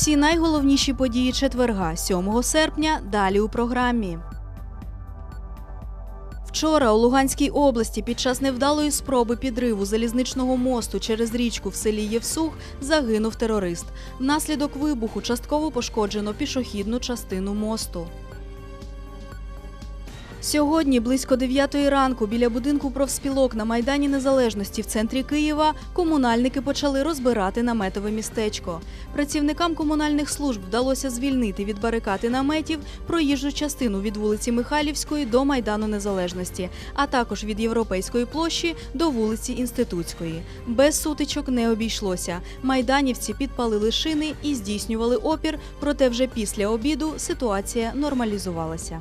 Усі найголовніші події четверга, 7 серпня, далі у програмі. Вчора у Луганській області під час невдалої спроби підриву залізничного мосту через річку в селі Євсух загинув терорист. Внаслідок вибуху частково пошкоджено пішохідну частину мосту. Сьогодні близько 9 ранку біля будинку профспілок на Майдані Незалежності в центрі Києва комунальники почали розбирати наметове містечко. Працівникам комунальних служб вдалося звільнити від барикад і наметів проїжджу частину від вулиці Михайлівської до Майдану Незалежності, а також від Європейської площі до вулиці Інститутської. Без сутичок не обійшлося. Майданівці підпалили шини і здійснювали опір, проте вже після обіду ситуація нормалізувалася.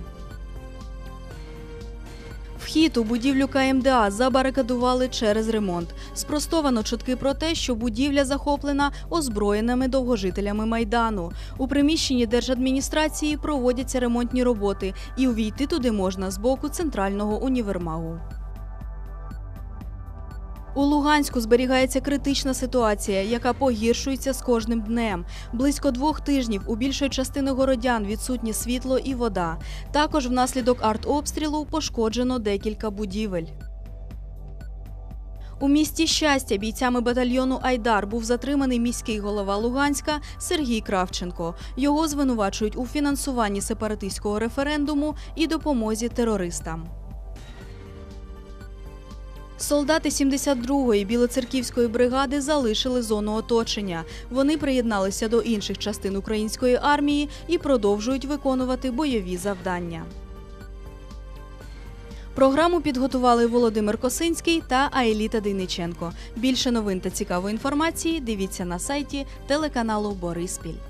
Вхід у будівлю КМДА забарикадували через ремонт. Спростовано чутки про те, що будівля захоплена озброєними довгожителями майдану. У приміщенні держадміністрації проводяться ремонтні роботи, і увійти туди можна з боку центрального універмагу. У Луганську зберігається критична ситуація, яка погіршується з кожним днем. Близько двох тижнів у більшої частини городян відсутні світло і вода. Також внаслідок артобстрілу пошкоджено декілька будівель. У місті щастя бійцями батальйону Айдар був затриманий міський голова Луганська Сергій Кравченко. Його звинувачують у фінансуванні сепаратистського референдуму і допомозі терористам. Солдати 72-ї білоцерківської бригади залишили зону оточення. Вони приєдналися до інших частин української армії і продовжують виконувати бойові завдання. Програму підготували Володимир Косинський та Аеліта Дейниченко. Більше новин та цікавої інформації дивіться на сайті телеканалу Бориспіль.